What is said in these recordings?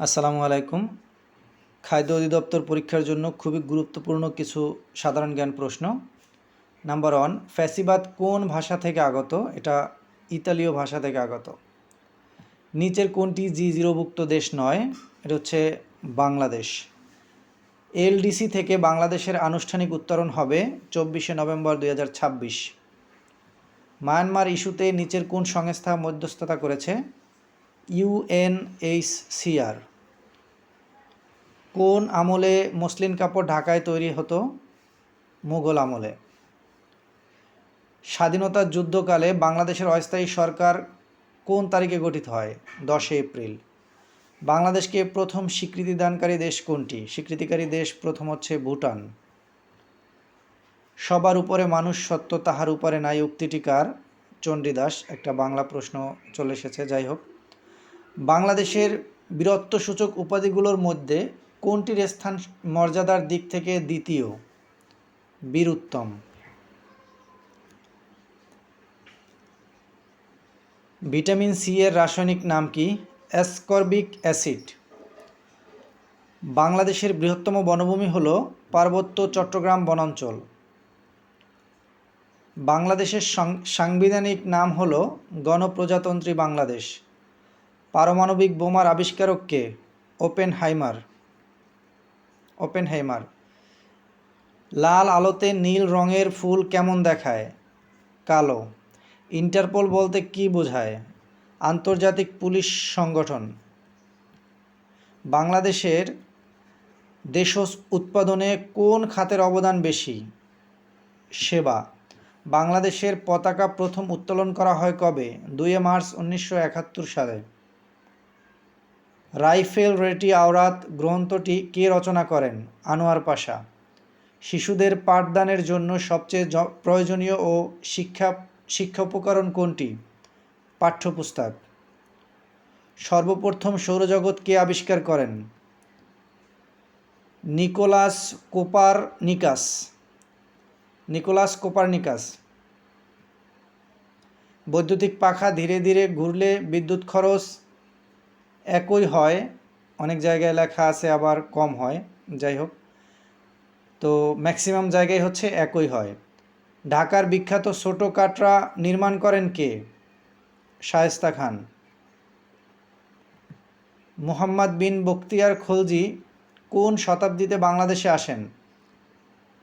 আসসালামু আলাইকুম। খাদ্য অধিদপ্তর পরীক্ষার জন্য খুবই গুরুত্বপূর্ণ কিছু সাধারণ জ্ঞান প্রশ্ন। নাম্বার ওয়ান, ফ্যাসিবাদ কোন ভাষা থেকে আগত? এটা ইতালীয় ভাষা থেকে আগত। নিচের কোনটি জি জিরোভুক্ত দেশ নয়? এটা হচ্ছে বাংলাদেশ। এলডিসি থেকে বাংলাদেশের আনুষ্ঠানিক উত্তরণ হবে চব্বিশে নভেম্বর দুই হাজার ছাব্বিশ। মায়ানমার ইস্যুতে নিচের কোন সংস্থা মধ্যস্থতা করেছে? ইউএনএইচসিআর কোন আমলে মসলিন কাপড় ঢাকায় তৈরি হতো? মুঘল আমলে। স্বাধীনতার যুদ্ধকালে বাংলাদেশের অস্থায়ী সরকার কোন তারিখে গঠিত হয়? দশই এপ্রিল। বাংলাদেশকে প্রথম স্বীকৃতি দানকারী দেশ কোনটি? স্বীকৃতিকারী দেশ প্রথম হচ্ছে ভুটান। সবার উপরে মানুষ সত্য, তাহার উপরে নাই। উক্তিটি কার? চণ্ডীদাস। একটা বাংলা প্রশ্ন চলে এসেছে, যাই হোক। বাংলাদেশের বীরত্বসূচক উপাধিগুলোর মধ্যে কোনটির স্থান মর্যাদার দিক থেকে দ্বিতীয়? বীরুত্তম ভিটামিন সি এর রাসায়নিক নাম কি? Ascorbic acid. বাংলাদেশের বৃহত্তম বনভূমি হল পার্বত্য চট্টগ্রাম বনাঞ্চল। বাংলাদেশের সাংবিধানিক নাম হল গণপ্রজাতন্ত্রী বাংলাদেশ। পারমাণবিক বোমার আবিষ্কারক কে? ওপেন হাইমার ওপেন হাইমার লাল আলোতে নীল রঙের ফুল কেমন দেখায়? কালো। ইন্টারপোল বলতে কি বোঝায়? আন্তর্জাতিক পুলিশ সংগঠন। বাংলাদেশের দেশ উৎপাদনে কোন খাতের অবদান বেশি? সেবা। বাংলাদেশের পতাকা প্রথম উত্তোলন করা হয় কবে? দুই মার্চ উনিশশো একাত্তর সালে। রাইফেল রেটি আওরাত গ্রন্থটি কে রচনা করেন? আনোয়ার পাশা। শিশুদের পাঠদানের জন্য সবচেয়ে প্রয়োজনীয় ও শিক্ষা শিক্ষা উপকরণ কোনটি? পাঠ্যপুস্তক। সর্বপ্রথম সৌরজগৎ কে আবিষ্কার করেন? Nicolaus Copernicus. Nicolaus Copernicus. বৈদ্যুতিক পাখা ধীরে ধীরে ঘুরলে বিদ্যুৎ খরচ একই হয়, অনেক জায়গায় লেখা আছে আবার কম হয়, যাই হোক। তো ম্যাক্সিমাম জায়গায় হচ্ছে একই হয়। ঢাকার বিখ্যাত ছোট কাটরা নির্মাণ করেন কে? শায়েস্তা খান। মুহাম্মদ বিন বখতিয়ার খলজি কোন শতাব্দীতে বাংলাদেশে আসেন?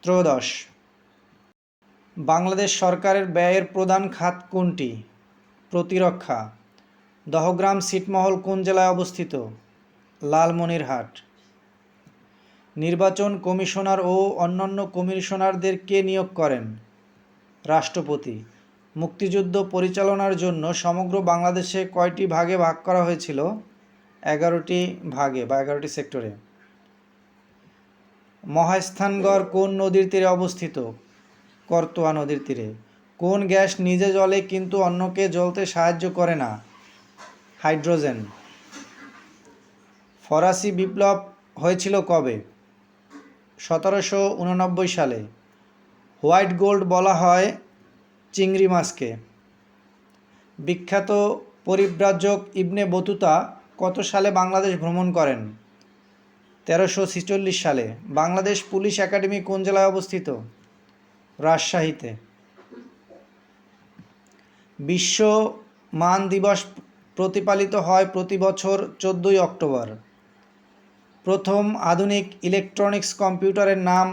ত্রয়োদশ। বাংলাদেশ সরকারের ব্যয়ের প্রধান খাত কোনটি? প্রতিরক্ষা। দহগ্রাম ছিটমহল কোন জেলায় অবস্থিত? লালমনিরহাট। নির্বাচন কমিশনার ও অন্যান্য কমিশনারদের কে নিয়োগ করেন? রাষ্ট্রপতি। মুক্তিযুদ্ধ পরিচালনার জন্য সমগ্র বাংলাদেশে কয়টি ভাগে ভাগ করা হয়েছিল? এগারোটি ভাগে বা এগারোটি সেক্টরে। মহাস্থানগড় কোন নদীর তীরে অবস্থিত? করতোয়া নদীর তীরে। কোন গ্যাস নিজে জলে কিন্তু অন্যকে জ্বলতে সাহায্য করে না? হাইড্রোজেন। ফরাসি বিপ্লব হয়েছিল কবে? সতেরোশো উননব্বই সালে। হোয়াইট গোল্ড বলা হয় চিংড়ি মাছকে। বিখ্যাত পরিব্রাজক ইবনে বতুতা কত সালে বাংলাদেশ ভ্রমণ করেন? তেরোশো ছিচল্লিশ সালে। বাংলাদেশ পুলিশ একাডেমি কোন জেলায় অবস্থিত? রাজশাহীতে। বিশ্ব মান দিবস প্রতিপালিত হয় প্রতি বছর চোদ্দোই অক্টোবর। প্রথম আধুনিক ইলেকট্রনিক্স কম্পিউটারের নাম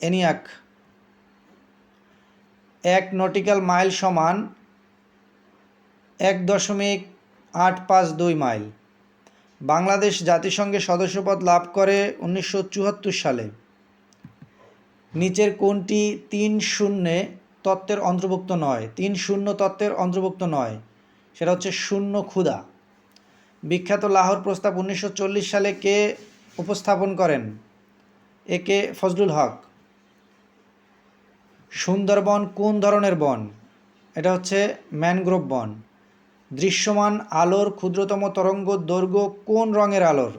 এনিয়াক। এক নটিক্যাল মাইল সমান এক দশমিক আট পাঁচ দুই মাইল। বাংলাদেশ জাতিসংঘের সদস্যপদ লাভ করে উনিশশো চুয়াত্তর সালে। নিচের কোনটি তিন শূন্যে তত্ত্বের অন্তর্ভুক্ত নয়, তিন শূন্য তত্ত্বের অন্তর্ভুক্ত নয়। সেটা হচ্ছে শূন্য ক্ষুধা। বিখ্যাত লাহোর প্রস্তাব উনিশশো চল্লিশ সালে কে উপস্থাপন করেন? এ কে ফজলুল হক। সুন্দরবন কোন ধরনের বন? এটা হচ্ছে ম্যানগ্রোভ বন। দৃশ্যমান আলোর ক্ষুদ্রতম তরঙ্গ দৈর্ঘ্য কোন রঙের আলোর?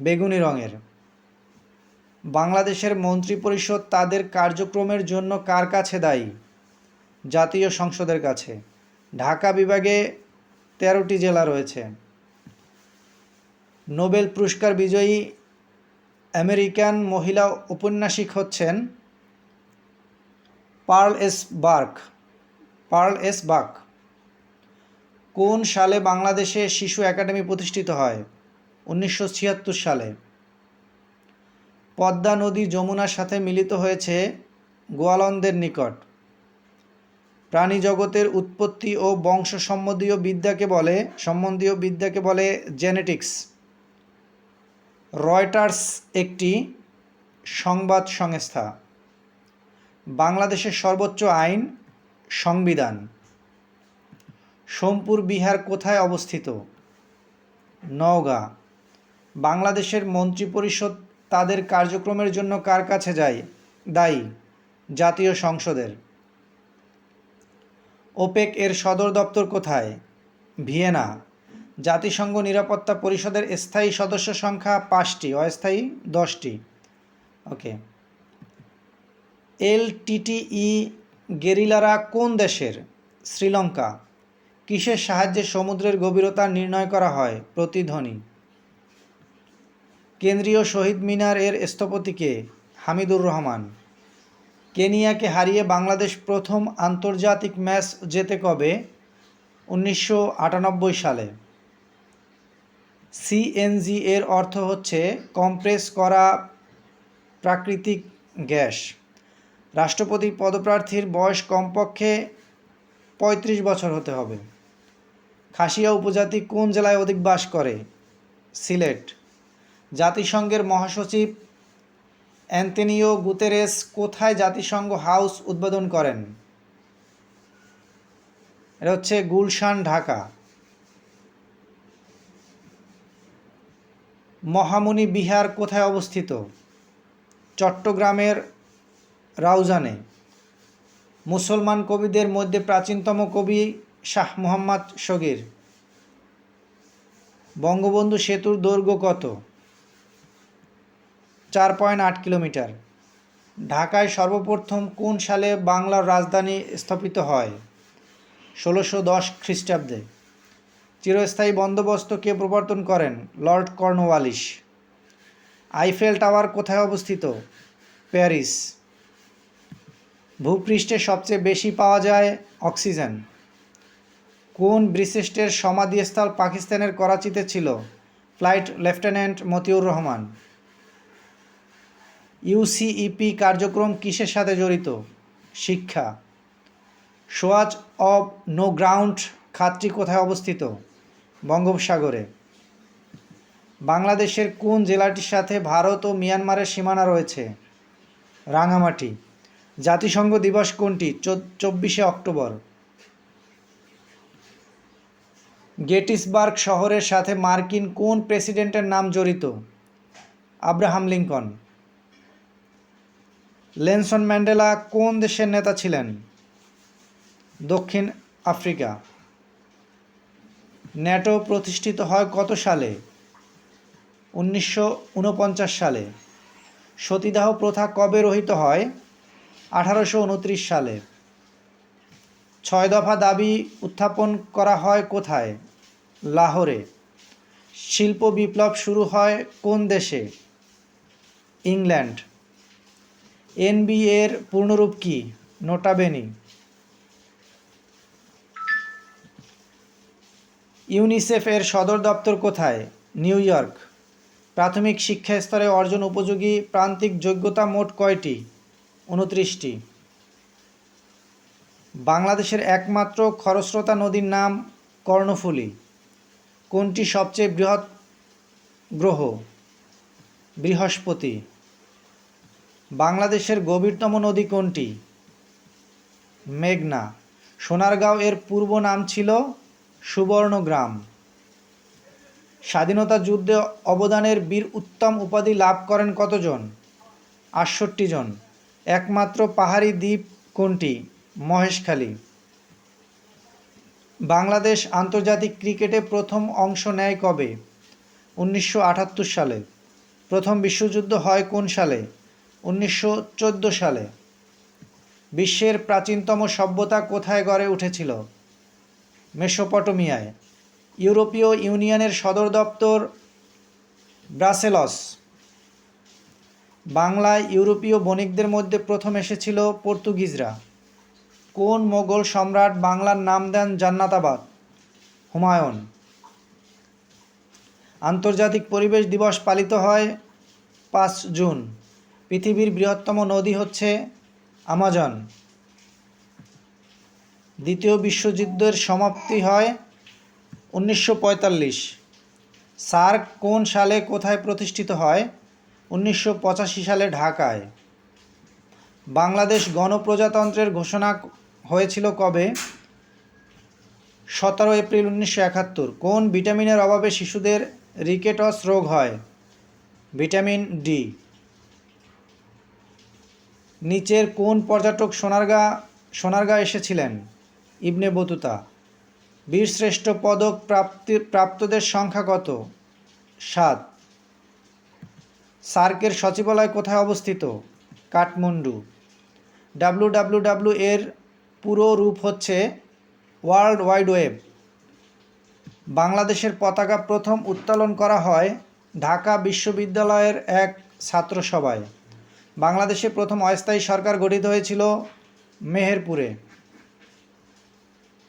বেগুনি রঙের। বাংলাদেশের মন্ত্রিপরিষদ তাদের কার্যক্রমের জন্য কার কাছে দায়ী? জাতীয় সংসদের কাছে। ঢাকা বিভাগে তেরোটি জেলা রয়েছে। নোবেল পুরস্কার বিজয়ী আমেরিকান মহিলা ঔপন্যাসিক হচ্ছেন Pearl S Buck. Pearl S Buck কোন সালে বাংলাদেশে শিশু একাডেমি প্রতিষ্ঠিত হয়? উনিশশো ছিয়াত্তর সালে। পদ্মা নদী যমুনার সাথে মিলিত হয়েছে গোয়ালন্দের নিকট। প্রাণী জগতের উৎপত্তি ও বংশ সম্বন্ধীয় বিদ্যাকে বলে, সম্বন্ধীয় বিদ্যাকে বলে জেনেটিক্স। রয়টার্স একটি সংবাদ সংস্থা। বাংলাদেশের সর্বোচ্চ আইন, সংবিধান। সোমপুর, বিহার কোথায় অবস্থিত? নওগাঁ। বাংলাদেশের মন্ত্রিপরিষদ তাদের কার্যক্রমের জন্য কার কাছে যায়? দায়ী। জাতীয় সংসদের। ওপেক এর সদর দপ্তর কোথায়? ভিয়েনা। জাতিসংঘ নিরাপত্তা পরিষদের স্থায়ী সদস্য সংখ্যা পাঁচটি, অস্থায়ী দশটি। ওকে। এলটিটিই গেরিলারা কোন দেশের? শ্রীলঙ্কা। কিসের সাহায্যে সমুদ্রের গভীরতা নির্ণয় করা হয়? প্রতিধ্বনি। কেন্দ্রীয় শহীদ মিনার এর স্থপতিকে হামিদুর রহমান। কেনিয়াকে হারিয়ে বাংলাদেশ প্রথম আন্তর্জাতিক ম্যাচ জেতে কবে? উনিশশো আটানব্বই সালে। সিএনজি এর অর্থ হচ্ছে কম্প্রেস করা প্রাকৃতিক গ্যাস। রাষ্ট্রপতি পদপ্রার্থীর বয়স কমপক্ষে পঁয়ত্রিশ বছর হতে হবে। খাসিয়া উপজাতি কোন জেলায় অধিক বাস করে? সিলেট। জাতিসংঘের মহাসচিব অ্যান্টনিও গুতেরেস কোথায় জাতিসংঘ হাউস উদ্বোধন করেন? এটা হচ্ছে গুলশান, ঢাকা। মহামুনি বিহার কোথায় অবস্থিত? চট্টগ্রামের রাউজানে। মুসলমান কবিদের মধ্যে প্রাচীনতম কবি শাহ মুহাম্মদ শগির। বঙ্গবন্ধু সেতুর দৈর্ঘ্য কত? চার পয়েন্ট আট কিলোমিটার। ঢাকায় সর্বপ্রথম কোন সালে বাংলার রাজধানী স্থাপিত হয়? ষোলোশো দশ খ্রিস্টাব্দে। চিরস্থায়ী বন্দোবস্ত কে প্রবর্তন করেন? লর্ড কর্নওয়ালিস আইফেল টাওয়ার কোথায় অবস্থিত? প্যারিস। ভূপৃষ্ঠে সবচেয়ে বেশি পাওয়া যায় অক্সিজেন। কোন ব্রিসেস্টের সমাধিস্থল পাকিস্তানের করাচিতে ছিল? Flight lieutenant Motiur Rahman. UCEP কার্যক্রম কিসের সাথে জড়িত? শিক্ষা। সোয়াচ অব নো গ্রাউন্ড খাতটি কোথায় অবস্থিত? বঙ্গোপসাগরে। বাংলাদেশের কোন জেলাটির সাথে ভারত ও মিয়ানমারের সীমানা রয়েছে? রাঙামাটি। জাতিসংঘ দিবস কোনটি? চব্বিশে অক্টোবর। গেটিসবার্গ শহরের সাথে মার্কিন কোন প্রেসিডেন্টের নাম জড়িত? Abraham Lincoln. লেনসন ম্যান্ডেলা কোন দেশের নেতা ছিলেন? দক্ষিণ আফ্রিকা। ন্যাটো প্রতিষ্ঠিত হয় কত সালে? উনিশশো ঊনপঞ্চাশ সালে। সতীদাহ প্রথা কবে রহিত হয়? আঠারোশো উনত্রিশ সালে। ছয় দফা দাবি উত্থাপন করা হয় কোথায়? লাহোরে। শিল্প বিপ্লব শুরু হয় কোন দেশে? ইংল্যান্ড। এনবিএ এর পূর্ণরূপ কি? নোটাবেনি ইউনিসেফ এর সদর দপ্তর কোথায়? নিউ ইয়র্ক প্রাথমিক শিক্ষা স্তরে অর্জন উপযোগী প্রান্তিক যোগ্যতা মোট কয়টি? উনত্রিশটি। বাংলাদেশের একমাত্র খরস্রোতা নদীর নাম কর্ণফুলী। কোনটি সবচেয়ে বৃহৎ গ্রহ? বৃহস্পতি। বাংলাদেশের গভীরতম নদী কোনটি? মেঘনা। সোনারগাঁও এর পূর্ব নাম ছিল সুবর্ণগ্রাম। স্বাধীনতা যুদ্ধে অবদানের বীর উত্তম উপাধি লাভ করেন কতজন? আটষট্টি জন। একমাত্র পাহাড়ি দ্বীপ কোনটি? মহেশখালী। বাংলাদেশ আন্তর্জাতিক ক্রিকেটে প্রথম অংশ নেয় কবে? উনিশশো আটাত্তর সালে। প্রথম বিশ্বযুদ্ধ হয় কোন সালে? উনিশশো চোদ্দ সালে। বিশ্বের প্রাচীনতম সভ্যতা কোথায় গড়ে উঠেছিল? মেসোপটোমিয়ায়। ইউরোপীয় ইউনিয়নের সদর দপ্তর ব্রাসেলস। বাংলায় ইউরোপীয় বণিকদের মধ্যে প্রথম এসেছিল পর্তুগিজরা। কোন মোগল সম্রাট বাংলার নাম দেন জান্নাতাবাদ? হুমায়ুন। আন্তর্জাতিক পরিবেশ দিবস পালিত হয় পাঁচ জুন। পৃথিবীর বৃহত্তম নদী হচ্ছে আমাজন। দ্বিতীয় বিশ্বযুদ্ধের সমাপ্তি হয় উনিশশো পঁয়তাল্লিশ। সার্ক কোন সালে কোথায় প্রতিষ্ঠিত হয়? উনিশশো পঁচাশি সালে ঢাকায়। বাংলাদেশ গণপ্রজাতন্ত্রের ঘোষণা হয়েছিল কবে? সতেরো এপ্রিল উনিশশো একাত্তর। কোন ভিটামিনের অভাবে শিশুদের রিকেটস রোগ হয়? Vitamin D. নিচের কোন পর্যটক সোনারগাঁ সোনারগাঁ এসেছিলেন? ইবনে বতুতা। বীরশ্রেষ্ঠ পদক প্রাপ্তি, প্রাপ্তদের সংখ্যা কত? সাত। সার্কের সচিবালয় কোথায় অবস্থিত? কাঠমান্ডু। ডাব্লু ডাব্লু ডাব্লু এর পুরো রূপ হচ্ছে ওয়ার্ল্ড ওয়াইড ওয়েব। বাংলাদেশের পতাকা প্রথম উত্তোলন করা হয় ঢাকা বিশ্ববিদ্যালয়ের এক ছাত্রসভায়। বাংলাদেশে প্রথম অস্থায়ী সরকার গঠিত হয়েছিল মেহেরপুরে।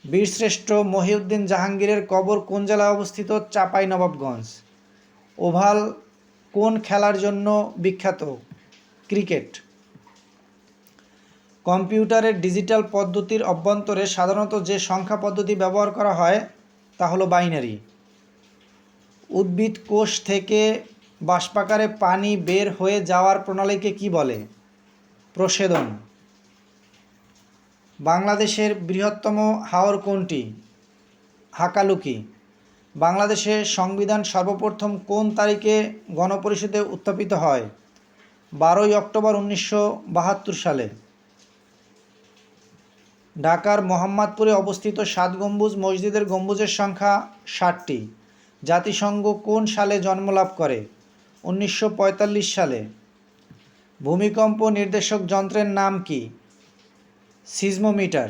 বীরশ্রেষ্ঠ মহিউদ্দিন জাহাঙ্গীরের কবর কোন জেলায় অবস্থিত? চাপাই নবাবগঞ্জ ওভাল কোন খেলার জন্য বিখ্যাত? ক্রিকেট। কম্পিউটারের ডিজিটাল পদ্ধতির অভ্যন্তরে সাধারণত যে সংখ্যা পদ্ধতি ব্যবহার করা হয়, তা হলো বাইনারি। উদ্ভিদ কোষ থেকে বাষ্পাকারে পানি বের হয়ে যাওয়ার প্রণালীকে কি বলে? প্রসেদন বাংলাদেশের বৃহত্তম হাওর কোনটি? হাকালুকি। বাংলাদেশের সংবিধান সর্বপ্রথম কোন তারিখে গণপরিষদে উত্থাপিত হয়? বারোই অক্টোবর উনিশশো বাহাত্তর সালে। ঢাকার মোহাম্মদপুরে অবস্থিত সাত গম্বুজ মসজিদের গম্বুজের সংখ্যা ষাটটি। জাতিসংঘ কোন সালে জন্মলাভ করে? উনিশশো পঁয়তাল্লিশ সালে ভূমিকম্প নির্দেশক যন্ত্রের নাম কি? সিজমোমিটার।